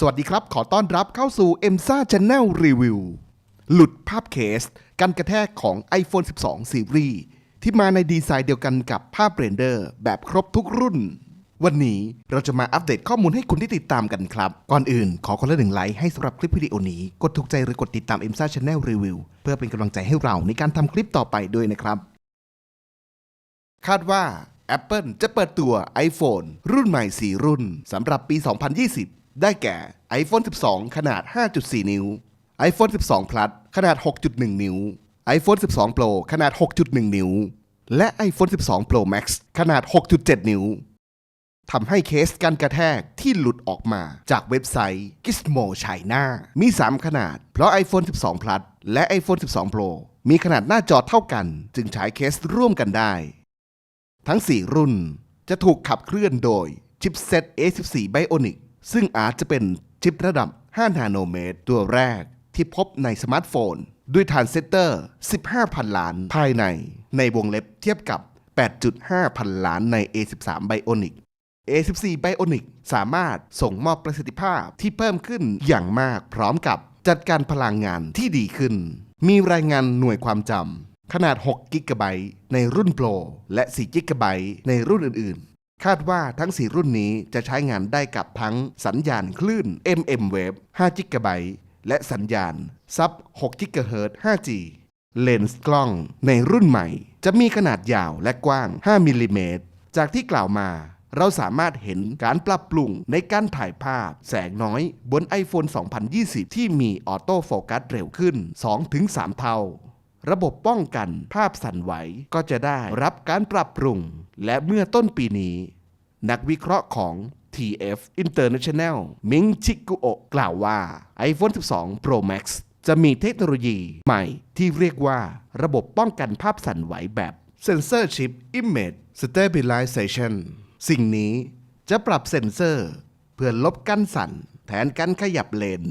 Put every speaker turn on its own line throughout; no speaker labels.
สวัสดีครับ ขอต้อนรับเข้าสู่ e m s a Channel Review หลุดภาพเคส กันกระแทกของ iPhone 12 Series ที่มาในดีไซน์เดียวกันกับภาพเรนเดอร์ แบบครบทุกรุ่น วันนี้เราจะมาอัปเดตข้อมูลให้คุณที่ติดตามกันครับ ก่อนอื่นขอคนละหนึ่งไลค์ให้สำหรับคลิปวิดีโอนี้ กดถูกใจหรือกดติดตาม e m s a Channel Review เพื่อเป็นกำลังใจให้เราในการทำคลิปต่อไปด้วยนะครับ คาดว่า Apple จะเปิดตัว iPhone รุ่นใหม่ 4 รุ่นสำหรับปี 2020 ได้แก่ iPhone 12 ขนาด 5.4 นิ้ว iPhone 12 Plus ขนาด 6.1 นิ้ว iPhone 12 Pro ขนาด 6.1 นิ้ว และ iPhone 12 Pro Max ขนาด 6.7 นิ้วทำให้เคสการกระแทกที่หลุดออกมาจากเว็บไซต์ Gizmo China มี 3 ขนาด เพราะ iPhone 12 Plus และ iPhone 12 Pro มีขนาดหน้าจอเท่ากัน จึงใช้เคสร่วมกันได้ ทั้ง 4 รุ่นจะถูกขับเคลื่อนโดยชิปเซ็ต A14 Bionic ซึ่งอาจจะเป็นชิประดับ 5 นาโนเมตร ตัวแรกที่พบในสมาร์ทโฟน ด้วยฐานเซตเตอร์ 15,000 ล้านภายใน ในวงเล็บเทียบกับ 8.5 พันล้านใน A13 Bionic A14 Bionic สามารถส่งมอบประสิทธิภาพที่เพิ่มขึ้นอย่างมากพร้อมกับจัดการพลังงานที่ดีขึ้น มีรายงานหน่วยความจำขนาด6 g b ในรุ่น Pro และ4 g b ในรุ่นอื่น ๆ คาดว่าทั้ง 4 รุ่นนี้จะใช้งานได้กับทั้งสัญญาณคลื่น MM Wave 5 g b และสัญญาณซับ6 GHz 5G เลนส์กล้องในรุ่นใหม่ จะมีขนาดยาวและกว้าง 5 มิลลิเมตร จากที่กล่าวมา เราสามารถเห็นการปรับปรุงในการถ่ายภาพ แสงน้อยบน iPhone 2020 ที่มีออโต้โฟกัสเร็วขึ้น 2-3 เท่า ระบบป้องกันภาพสั่นไหวก็จะได้รับการปรับปรุง และเมื่อต้นปีนี้ นักวิเคราะห์ของ TF International มิงชิกุโอกล่าวว่า iPhone 12 Pro Max จะมีเทคโนโลยีใหม่ที่เรียกว่าระบบป้องกันภาพสั่นไหวแบบ Sensor Chip Image Stabilization สิ่งนี้จะปรับเซ็นเซอร์ เพื่อลบการสั่นแทนการขยับเลน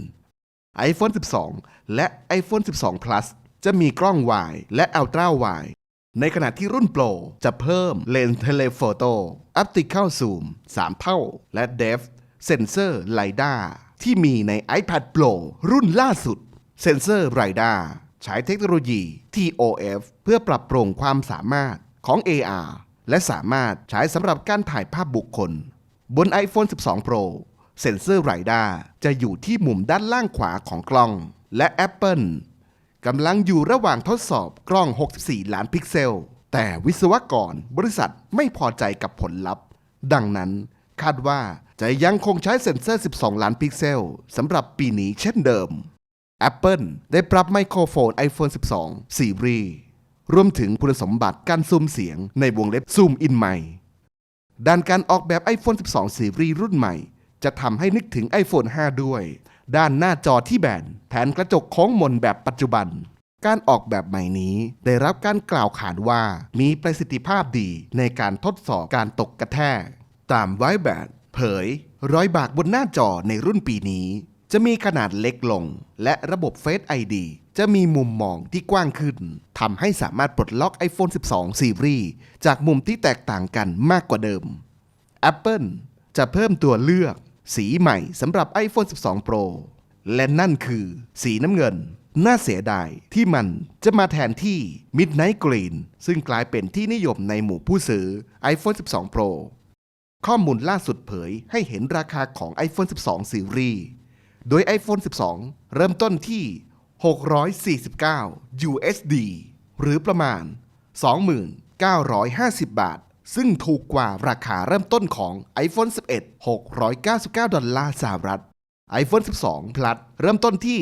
iPhone 12 และ iPhone 12 Plus จะมีกล้อง Wide และ Ultra Wide ในขณะที่รุ่น Pro จะเพิ่มเลนส์เทเลโฟโต้ Optical Zoom 3เท่า และ Depth Sensor LiDAR ที่มีใน iPad Pro รุ่นล่าสุด เซนเซอร์ LiDAR ใช้เทคโนโลยี TOF เพื่อปรับปรุงความสามารถของ AR และสามารถใช้สำหรับการถ่ายภาพบุคคล บน iPhone 12 Pro เซนเซอร์ LiDAR จะอยู่ที่มุมด้านล่างขวาของกล้อง และ Apple กำลังอยู่ระหว่างทดสอบกล้อง 64 ล้านพิกเซล แต่วิศวกรบริษัทไม่พอใจกับผลลัพธ์ ดังนั้นคาดว่าจะยังคงใช้เซ็นเซอร์ 12 ล้านพิกเซลสำหรับปีนี้เช่นเดิม Apple ได้ปรับไมโครโฟน iPhone 12 ซีรีส์รวมถึงคุณสมบัติการซูมเสียงในวงเล็บซูมอินใหม่ ด้านการออกแบบ iPhone 12 ซีรีส์รุ่นใหม่ จะทำให้นึกถึง iPhone 5 ด้วย ด้านหน้าจอที่แบนแทนกระจกโค้งมนแบบปัจจุบัน การออกแบบใหม่นี้ได้รับการกล่าวขานว่ามีประสิทธิภาพดีในการทดสอบการตกกระแทก ตามไวแบดเผย รอยบากบนหน้าจอในรุ่นปีนี้ จะมีขนาดเล็กลง และระบบ Face ID จะมีมุมมองที่กว้างขึ้นทำให้สามารถปลดล็อก iPhone 12ซีรีส์จากมุมที่แตกต่างกันมากกว่าเดิม Apple จะเพิ่มตัวเลือก สีใหม่สำหรับ iPhone 12 Pro และนั่นคือสีน้ำเงิน น่าเสียดายที่มันจะมาแทนที่ Midnight Green ซึ่งกลายเป็นที่นิยมในหมู่ผู้ซื้อ iPhone 12 Pro ข้อมูลล่าสุดเผยให้เห็นราคาของ iPhone 12ซีรีส์โดย iPhone 12 เริ่มต้นที่ 649 USD หรือประมาณ 2950 บาท ซึ่งถูกกว่าราคาเริ่มต้นของ iPhone 11 699 ดอลลาร์สหรัฐ iPhone 12 Plus เริ่มต้นที่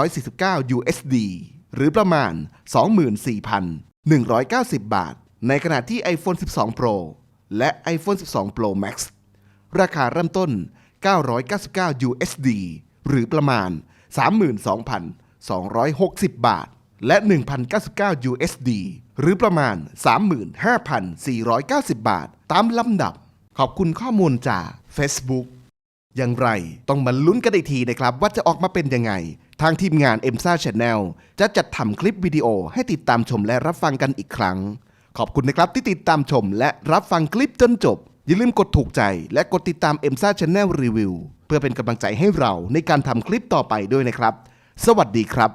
749 USD หรือประมาณ 24,190 บาท ในขณะที่ iPhone 12 Pro และ iPhone 12 Pro Max ราคาเริ่มต้น 999 USD หรือประมาณ 32,260 บาท และ 1,099 USD หรือประมาณ 35,490 บาท ตามลำดับ ขอบคุณข้อมูลจาก Facebook อย่างไรต้องมาลุ้นกันอีกทีนะครับ ว่าจะออกมาเป็นยังไง ทางทีมงาน e m s a Channel จะจัดทำคลิปวิดีโอให้ติดตามชมและรับฟังกันอีกครั้ง ขอบคุณนะครับที่ติดตามชมและรับฟังคลิปจนจบ อย่าลืมกดถูกใจและกดติดตาม e m s a Channel Review เพื่อเป็นกำลังใจให้เราในการทำคลิปต่อไปด้วยนะครับ สวัสดีครับ